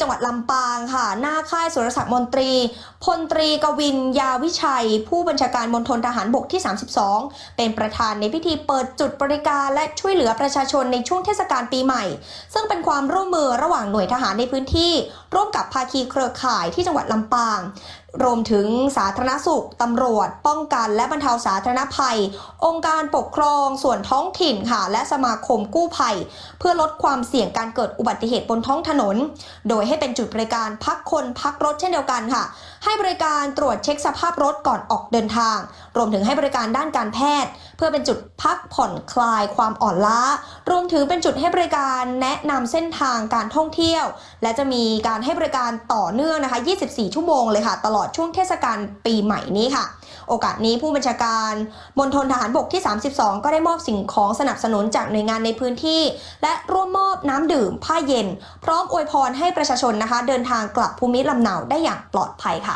จังหวัดลำปางค่ะ หน้าค่ายสุรศักดิ์มนตรี พลตรีกวินยาวิชัย ผู้บัญชาการมณฑลทหารบกที่ 32 เป็นประธานในพิธีเปิดจุดบริการและช่วยเหลือประชาชนในช่วงเทศกาลปีใหม่ ซึ่งเป็นความร่วมมือระหว่างหน่วยทหารในพื้นที่ ร่วมกับภาคีเครือข่ายที่จังหวัดลำปางรวมถึงสาธารณสุข ตำรวจ ป้องกันและบรรเทาสาธารณภัย องค์การปกครอง ส่วนท้องถิ่นค่ะ และสมาคมกู้ภัย เพื่อลดความเสี่ยงการเกิดอุบัติเหตุบนท้องถนน โดยให้เป็นจุดบริการพักคนพักรถเช่นเดียวกันค่ะ ให้บริการตรวจเช็คสภาพรถก่อนออกเดินทาง รวมถึงให้บริการด้านการแพทย์ เพื่อเป็นจุดพักผ่อนคลายความอ่อนล้า รวมถึงเป็นจุดให้บริการแนะนำเส้นทางการท่องเที่ยว และจะมีการให้บริการต่อเนื่องนะคะ 24 ชั่วโมงเลยค่ะ ตลอดช่วงเทศกาลปีใหม่นี้ค่ะ โอกาสนี้ผู้บัญชาการมณฑลทหารบกที่ 32 ก็ได้มอบสิ่งของสนับสนุนจากหน่วยงานในพื้นที่ และร่วมมอบน้ำดื่ม ผ้าเย็น พร้อมอวยพรให้ประชาชนนะคะ เดินทางกลับภูมิลำเนาได้อย่างปลอดภัยค่ะ